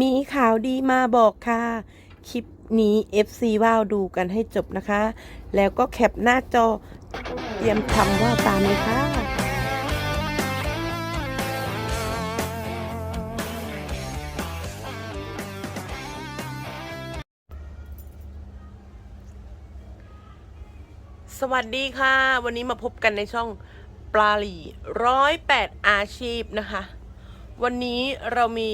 มีข่าวดีมาบอกค่ะ คลิปนี้ FC ว่าวดูกันให้จบนะคะ แล้วก็แคปหน้าจอ เตรียมทำว่าตามเลยค่ะ สวัสดีค่ะ วันนี้มาพบกันในช่องปลาหลีร้อยแปดอาชีพนะคะ วันนี้เรามี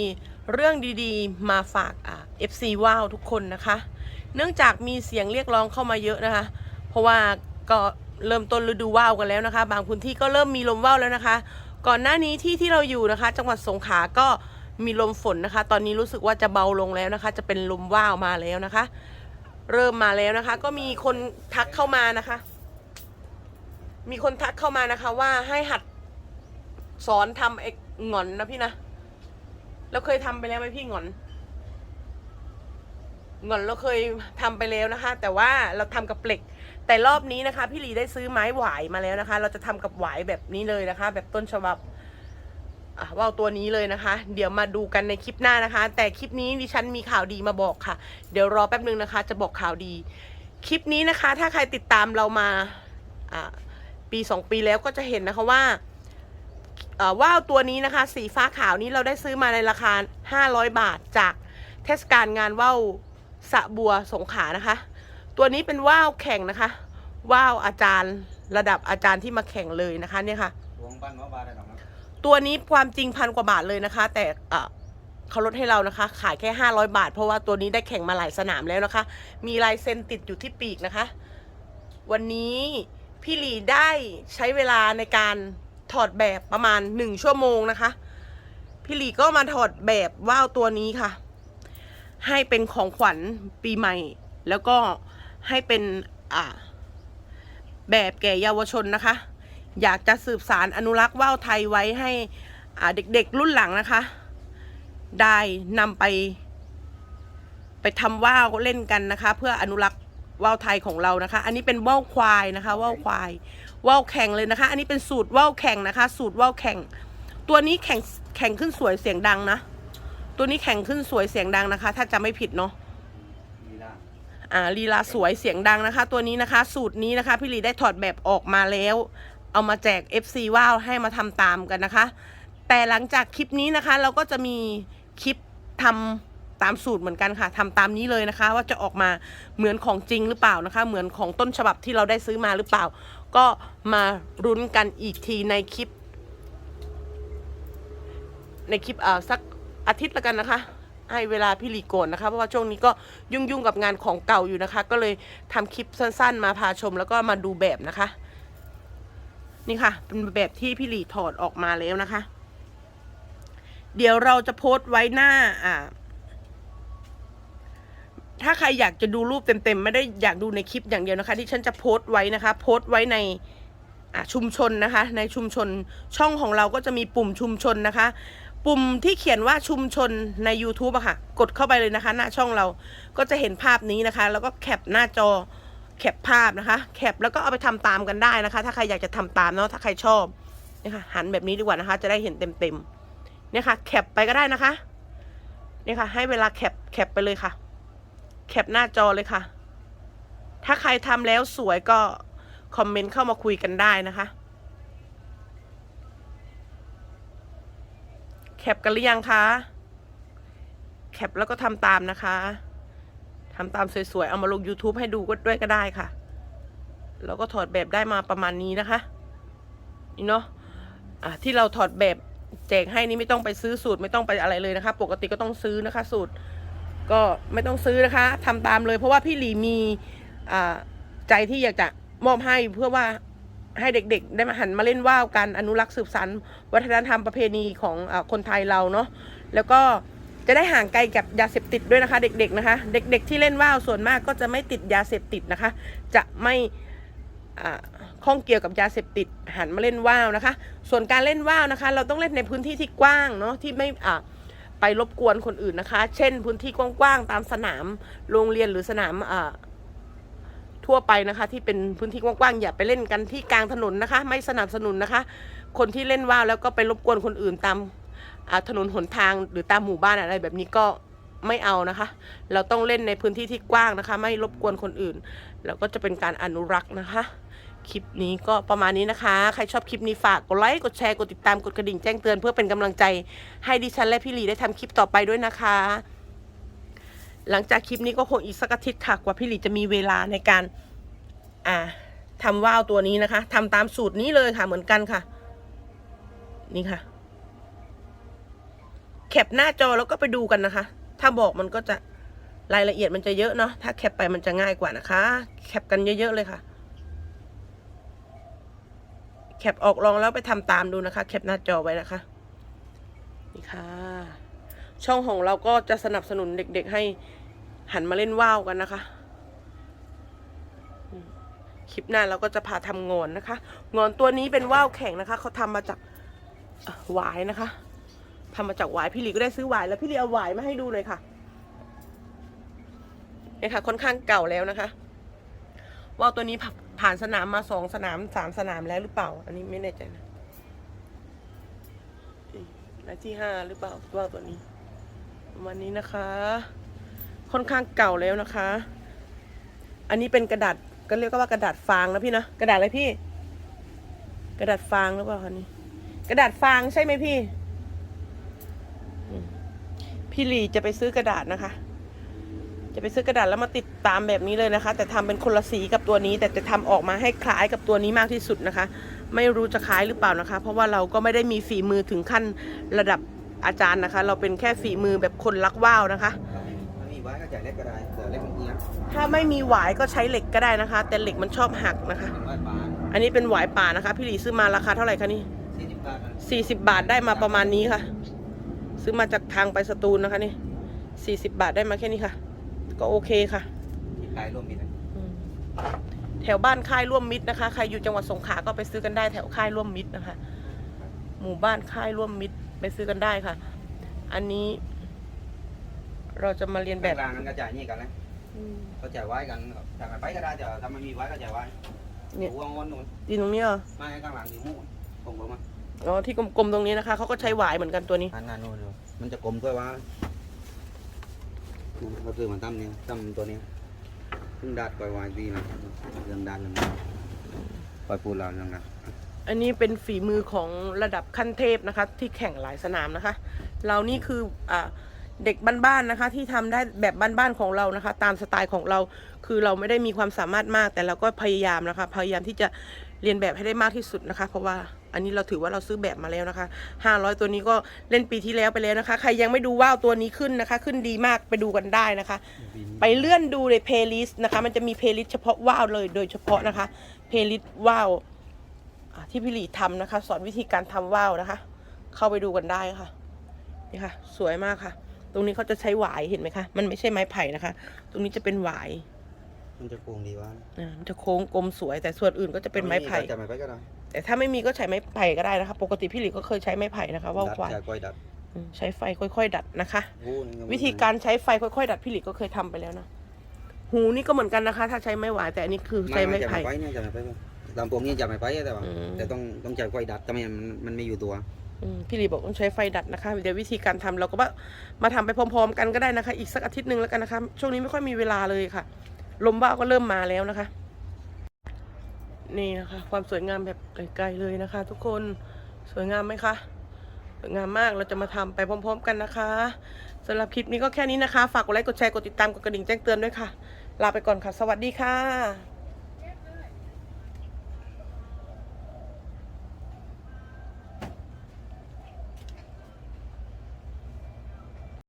เรื่องดีๆ มาฝากอ่า FC ว้าวทุกคนนะคะ เนื่องจากมีเสียงเรียกร้องเข้ามาเยอะนะคะ เพราะว่าก็เริ่มต้นฤดูว่าวกันแล้วนะคะ บางพื้นที่ก็เริ่มมีลมว่าวแล้วนะคะ ก่อนหน้านี้ที่ที่เราอยู่นะคะ จังหวัดสงขลาก็มีลมฝนนะคะ ตอนนี้รู้สึกว่าจะเบาลงแล้วนะคะ จะเป็นลมว่าวมาแล้วนะคะ เริ่มมาแล้วนะคะ ก็มีคนทักเข้ามานะคะ มีคนทักเข้ามานะคะ ว่าให้หัดสอนทำไอ้หงอนนะพี่นะ เราเคยทำไปแล้วไหมพี่หงอนหงอนเราเคยทำไปแล้วนะคะ แต่ว่าเราทำกับเหล็ก แต่รอบนี้นะคะ พี่หลีได้ซื้อไม้หวายมาแล้วนะคะ เราจะทำกับหวายแบบนี้เลยนะคะ แบบต้นฉบับว่าวตัวนี้เลยนะคะ เดี๋ยวมาดูกันในคลิปหน้านะคะ แต่คลิปนี้ดิฉันมีข่าวดีมาบอกค่ะ เดี๋ยวรอแป๊บนึงนะคะ จะบอกข่าวดี คลิปนี้นะคะ ถ้าใครติดตามเรามาปีสองปีแล้วก็จะเห็นนะคะว่า ว่าวตัวนี้นะคะ สีฟ้าขาวนี้เราได้ซื้อมาในราคา 500 บาทจากเทศกาลงานว่าวสะบัวสงขลานะคะ ตัวนี้เป็นว่าวแข่งนะคะว่าวอาจารย์ระดับอาจารย์ที่มาแข่งเลยนะคะเนี่ยค่ะหลวงปั้นว่าบาได้หรอกนะตัวนี้ความจริงพันกว่าบาทเลยนะคะ แต่เอ่อเขาลดให้เรานะคะ ขายแค่ 500 บาท เพราะว่าตัวนี้ได้แข่งมาหลายสนามแล้วนะคะ มีลายเซ็นติดอยู่ที่ปีกนะคะ วันนี้พี่หลีได้ใช้เวลาในการ ถอดแบบประมาณ1ชั่วโมงนะคะ พี่หลีก็มาถอดแบบว่าวตัวนี้ค่ะ ให้เป็นของขวัญปีใหม่ แล้วก็ให้เป็นอ่าแบบแก่เยาวชนนะคะ อยากจะสืบสารอนุรักษ์ว่าวไทยไว้ให้อ่าเด็กๆรุ่นหลังนะคะ ได้นำไป ไปทำว่าวเล่นกันนะคะ เพื่ออนุรักษ์ ว่าวไทยของเรานะคะ อันนี้เป็นว่าวควายนะคะว่าวควายว่าวแข่งเลยนะคะ อันนี้เป็นสูตรว่าวแข่งนะคะ สูตรว่าวแข่ง ตัวนี้แข่งแข่งขึ้นสวยเสียงดังนะ ตัวนี้แข่งขึ้นสวยเสียงดังนะคะ ถ้าจะไม่ผิดเนาะอ่าลีลาสวยเสียงดังนะคะ ตัวนี้นะคะ สูตรนี้นะคะ พี่ลีได้ถอดแบบออกมาแล้ว เอามาแจก FC ว่าวให้มาทำตามกันนะคะ แต่หลังจากคลิปนี้นะคะ เราก็จะมีคลิปทำ ตามสูตรเหมือนกันค่ะทำตามนี้เลยนะคะ ว่าจะออกมาเหมือนของจริงหรือเปล่านะคะ เหมือนของต้นฉบับที่เราได้ซื้อมาหรือเปล่า ก็มารุ้นกันอีกทีในคลิป ในคลิปเอ่อสักอาทิตย์ละกันนะคะ ให้เวลาพี่ลีโกนนะคะ เพราะว่าช่วงนี้ก็ยุ่งยุ่งๆกับงานของเก่าอยู่นะคะ ก็เลยทำคลิปสั้น ๆ มาพาชมแล้วก็มาดูแบบนะคะ นี่ค่ะ เป็นแบบที่พี่ลีถอดออกมาแล้วนะคะ เดี๋ยวเราจะโพสต์ไว้หน้าอ่า ถ้าใครอยากจะดูรูปเต็มๆ ไม่ได้อยากดูในคลิปอย่างเดียวนะคะ ที่ฉันจะโพสต์ไว้นะคะ โพสต์ไว้ในชุมชนนะคะ ในชุมชนช่องของเราก็จะมีปุ่มชุมชนนะคะ ปุ่มที่เขียนว่าชุมชนใน YouTube อะค่ะ กดเข้าไปเลยนะคะ หน้าช่องเราก็จะเห็นภาพนี้นะคะ แล้วก็แคปหน้าจอแคปภาพนะคะ แคปแล้วก็เอาไปทำตามกันได้นะคะ ถ้าใครอยากจะทำตามเนาะถ้าใครชอบนี่ค่ะหันแบบนี้ดีกว่านะคะ จะได้เห็นเต็มๆเนี่ยค่ะ แคปไปก็ได้นะคะเนี่ยค่ะ ให้เวลาแคปแคปไปเลยค่ะ แคปหน้าจอเลยค่ะ ถ้าใครทำแล้วสวยก็คอมเมนต์เข้ามาคุยกันได้นะคะ แคปกันหรือยังคะ แคปแล้วก็ทำตามนะคะทำตามสวยๆ เอามาลง YouTube ให้ดูก็ด้วยก็ได้ค่ะ แล้วก็ถอดแบบได้มาประมาณนี้นะคะ นี่เนาะะที่เราถอดแบบแจกให้นี่ไม่ต้องไปซื้อสูตรไม่ต้องไปอะไรเลยนะคะ ปกติก็ต้องซื้อนะคะ สูตร ก็ไม่ต้องซื้อนะคะทำตามเลย เพราะว่าพี่หลีมีใจที่อยากจะมอบให้เพื่อว่าให้เด็กๆ ได้มาหันมาเล่นว่าวกันอนุรักษ์สืบสานวัฒนธรรมประเพณีของอคนไทยเราเนาะแล้วก็จะได้ห่างไกลกับยาเสพติดด้วยนะคะ เด็กๆนะคะ เด็ก ๆ ที่เล่นว่าวส่วนมากก็จะไม่ติดยาเสพติดนะคะ จะไม่ข้องเกี่ยวกับยาเสพติดหันมาเล่นว่าวนะคะ ส่วนการเล่นว่าวนะคะ เราต้องเล่นในพื้นที่ที่กว้างเนาะที่ไม่อ่า ไปรบกวนคนอื่นนะคะ เช่นพื้นที่กว้างๆตามสนามโรงเรียนหรือสนามอ่าทั่วไปนะคะ ที่เป็นพื้นที่กว้างๆอย่าไปเล่นกันที่กลางถนนนะคะ ไม่สนับสนุนนะคะ คนที่เล่นว่าวแล้วก็ไปรบกวนคนอื่นตามถนนหนทางหรือตามหมู่บ้านอะไรแบบนี้ก็ไม่เอานะคะ เราต้องเล่นในพื้นที่ที่กว้างนะคะ ไม่รบกวนคนอื่น แล้วก็จะเป็นการอนุรักษ์นะคะ คลิปนี้ก็ประมาณนี้นะคะ ใครชอบคลิปนี้ฝากกดไลค์ กดแชร์ กดติดตาม กดกระดิ่งแจ้งเตือนเพื่อเป็นกำลังใจให้ดิฉันและพี่หลีได้ทำคลิปต่อไปด้วยนะคะ หลังจากคลิปนี้ก็คงอีกสักอาทิตย์ค่ะกว่าพี่หลีจะมีเวลาในการ อ่าทำว่าวตัวนี้นะคะทำตามสูตรนี้เลยค่ะเหมือนกันค่ะ นี่ค่ะ แคปหน้าจอแล้วก็ไปดูกันนะคะ ถ้าบอกมันก็จะรายละเอียดมันจะเยอะเนาะถ้าแคปไปมันจะง่ายกว่านะคะ แคปกันเยอะๆเลยค่ะ แคปออกลองแล้วไปทำตามดูนะคะ แคปหน้าจอไว้นะคะ นี่ค่ะ ช่องของเราก็จะสนับสนุนเด็กๆให้หันมาเล่นว่าวกันนะคะ คลิปหน้าเราก็จะพาทำงอนนะคะ งอนตัวนี้เป็นว่าวแข็งนะคะ เขาทำมาจากหวายนะคะทำมาจากหวายพี่หลีก็ได้ซื้อหวายแล้วพี่หลีเอาหวายมาให้ดูเลยค่ะเนี่ยค่ะ ค่อนข้างเก่าแล้วนะคะว่าวตัวนี้ ผ่าผ่านสนามมาสองสนามสามสนามแล้วหรือเปล่า อันนี้ไม่แน่ใจนะและที่ห้าหรือเปล่าว่าวตัวนี้ประมาณนี้นะคะ ค่อนข้างเก่าแล้วนะคะ อันนี้เป็นกระดาษก็เรียกว่ากระดาษฟางนะพี่นะกระดาษอะไรพี่ กระดาษฟางหรือเปล่าคะนี่กระดาษฟางใช่ไหมพี่อืมพี่หลีจะไปซื้อกระดาษนะคะ จะไปซื้อกระดาษแล้วมาติดตามแบบนี้เลยนะคะ แต่ทำเป็นคนละสีกับตัวนี้ แต่จะทำออกมาให้คล้ายกับตัวนี้มากที่สุดนะคะ ไม่รู้จะคล้ายหรือเปล่านะคะ เพราะว่าเราก็ไม่ได้มีฝีมือถึงขั้นระดับอาจารย์นะคะ เราเป็นแค่ฝีมือแบบคนรักว่าวนะคะมันมีไว้ก็จ่ายเล็กก็ได้แต่เล็กมันเอียงถ้าไม่มีหวายก็ใช้เหล็กก็ได้นะคะ แต่เหล็กมันชอบหักนะคะเป็นไว้ปานอันนี้เป็นหวายป่านะคะ พี่หลีซื้อมาราคาเท่าไหร่คะนี่สี่สิบบาทนะสี่สิบบาทได้มาประมาณนี้ค่ะ ซื้อมาจากทางไปสตูลนะคะนี่สี่สิบบาทได้มาแค่นี้ค่ะ ก็โอเคค่ะที่ขายร่วมมิตรนะอืมแถวบ้านค่ายร่วมมิตรนะคะ ใครอยู่จังหวัดสงขลาก็ไปซื้อกันได้แถวค่ายร่วมมิตรนะคะ หมู่บ้านค่ายร่วมมิตรไปซื้อกันได้ค่ะ อันนี้ เราจะมาเรียนแบบ กลางนั้นก็จ่ายนี่กันนะอืมเขาจ่ายไว้กันจ่ายไปก็ได้แต่ถ้ามันมีไว้ก็จ่ายไว้เนี่ย หัวงอนนู่นดินตรงนี้เหรอไม่ให้ข้างหลังอยู่มู่ผมบอกมาอ๋อที่กลมๆตรงนี้นะคะเขาก็ใช้หวายเหมือนกันตัวนี้อันนั้นนู่นอยู่มันจะกลมด้วยว่า เขาซื้อมาตั้มเนี่ยตั้มตัวนี้เพิ่งดัดปล่อยวายดีนะเรื่องดัดหนึ่งปล่อยปูเราเรื่องดัดอันนี้เป็นฝีมือของระดับขั้นเทพนะคะ ที่แข่งหลายสนามนะคะ เรานี่คืออ่าเด็กบ้านๆนะคะ ที่ทำได้แบบบ้านๆของเรานะคะ ตามสไตล์ของเราคือเราไม่ได้มีความสามารถมาก แต่เราก็พยายามนะคะ พยายามที่จะเรียนแบบให้ได้มากที่สุดนะคะ เพราะว่า อันนี้เราถือว่าเราซื้อแบบมาแล้วนะคะ 500 ตัวนี้ก็เล่นปีที่แล้วไปแล้วนะคะ ใครยังไม่ดูว่าวตัวนี้ขึ้นนะคะ ขึ้นดีมากไปดูกันได้นะคะ ไปเลื่อนดูในเพลย์ลิสต์นะคะ มันจะมีเพลย์ลิสต์เฉพาะว่าวเลยโดยเฉพาะนะคะ เพลย์ลิสต์ว่าวอ่าที่พี่หลีทำนะคะ สอนวิธีการทำว่าวนะคะ เข้าไปดูกันได้ค่ะนี่ค่ะ สวยมากค่ะ ตรงนี้เขาจะใช้หวายเห็นไหมคะ มันไม่ใช่ไม้ไผ่นะคะ ตรงนี้จะเป็นหวายมันจะโกงดีวะอ่ามันจะโค้งกลมสวยแต่ส่วนอื่นก็จะเป็นไม้ไผ่ จ่ายไม้ไผ่ก็ได้แต่ถ้าไม่มีก็ใช้ไม้ไผ่ก็ได้นะคะ ปกติพี่หลีก็เคยใช้ไม้ไผ่นะคะว่าวดัดควายจ่ายก้อยดัดอืมใช้ไฟค่อย ๆ ดัดนะคะ โอ้นี่ไงวิธีการใช้ไฟค่อยๆ ดัดพี่หลีก็เคยทำไปแล้วนะ หูนี่ก็เหมือนกันนะคะ ถ้าใช้ไม้หวายแต่อันนี้คือใช้ไม้ไผ่จ่ายไม้เนี่ยจ่ายไม้ไผ่ตามพวกนี้จ่ายไม้ไผ่แต่ว่าอืม แต่ต้องต้องจ่ายก้อยดัดแต่ไม่งั้นมันมันไม่อยู่ตัว อืมพี่หลีบอกต้องใช้ไฟดัดนะคะ เดี๋ยววิธีการทำเราก็ว่ามาทำไปพร้อม ๆ กันก็ได้นะคะ อีกสักอาทิตย์หนึ่งแล้วกันนะคะ ช่วงนี้ไม่ค่อยมีเวลาเลยค่ะ ลมบ้าวก็เริ่มมาแล้วนะคะ นี่นะคะ ความสวยงามแบบไกลๆเลยนะคะ ทุกคนสวยงามไหมคะสวยงามมากเราจะมาทำไปพร้อม ๆ กันนะคะสำหรับคลิปนี้ก็แค่นี้นะคะ ฝากกดไลค์กดแชร์กดติดตามกดกระดิ่งแจ้งเตือนด้วยค่ะ ลาไปก่อนค่ะ สวัสดีค่ะ